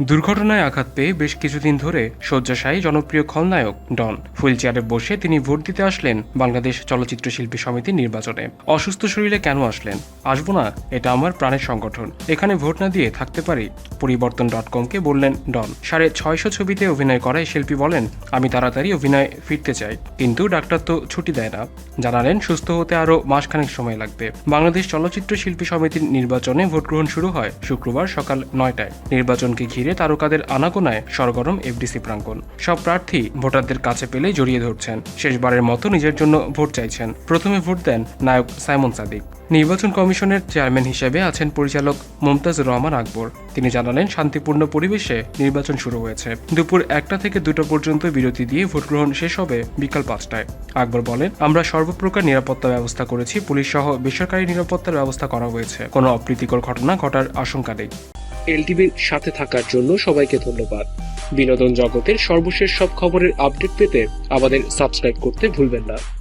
দুর্ঘটনায় আঘাত পেয়ে বেশ কিছুদিন ধরে শয্যাশায়ী জনপ্রিয় খলনায়ক ডন হুইলচেয়ারে বসে তিনি ভোট দিতে আসলেন বাংলাদেশ চলচ্চিত্র শিল্পী সমিতির নির্বাচনে। অসুস্থ শরীরে কেন আসলেন? আসব না, এটা আমার প্রাণের সংগঠন। এখানে ভোট না দিয়ে থাকতে পারি? পরিবর্তন ডট কমকে বললেন ডন। সাড়ে ছয়শো ছবিতে অভিনয় করায় শিল্পী বলেন, আমি তাড়াতাড়ি অভিনয় ফিরতে চাই। কিন্তু ডাক্তার তো ছুটি দেয় না। জানালেন, সুস্থ হতে আরও মাসখানেক সময় লাগবে। বাংলাদেশ চলচ্চিত্র শিল্পী সমিতির নির্বাচনে ভোট গ্রহণ শুরু হয় শুক্রবার সকাল নয়টায়। নির্বাচনকে ঘিরে তারকাদের আনাগোনায় সরগরম এফডিসি প্রাঙ্গণ। সব প্রার্থী ভোটারদের কাছে পেলে জড়িয়ে ধরছেন। শেষবারের মতো নিজের জন্য ভোট চাইছেন। প্রথমে ভোট দেন নায়ক সাইমন সাদিক। নির্বাচন কমিশনের চেয়ারম্যান হিসেবে আছেন পরিচালক মুমতাজুর রহমান আকবর। তিনি জানালেন, শান্তিপূর্ণ পরিবেশে নির্বাচন শুরু হয়েছে। দুপুর একটা থেকে দুটো পর্যন্ত বিরতি দিয়ে ভোট গ্রহণ শেষ হবে বিকাল পাঁচটায়। আকবর বলেন, আমরা সর্বপ্রকার নিরাপত্তা ব্যবস্থা করেছি পুলিশ সহ বেসরকারি নিরাপত্তার ব্যবস্থা করা হয়েছে। কোনো অপ্রীতিকর ঘটনা ঘটার আশঙ্কা নেই। এলটিভির সাথে থাকার জন্য সবাইকে ধন্যবাদ। বিনোদন জগতের সর্বশেষ সব খবরের আপডেট পেতে আমাদের সাবস্ক্রাইব করতে ভুলবেন না।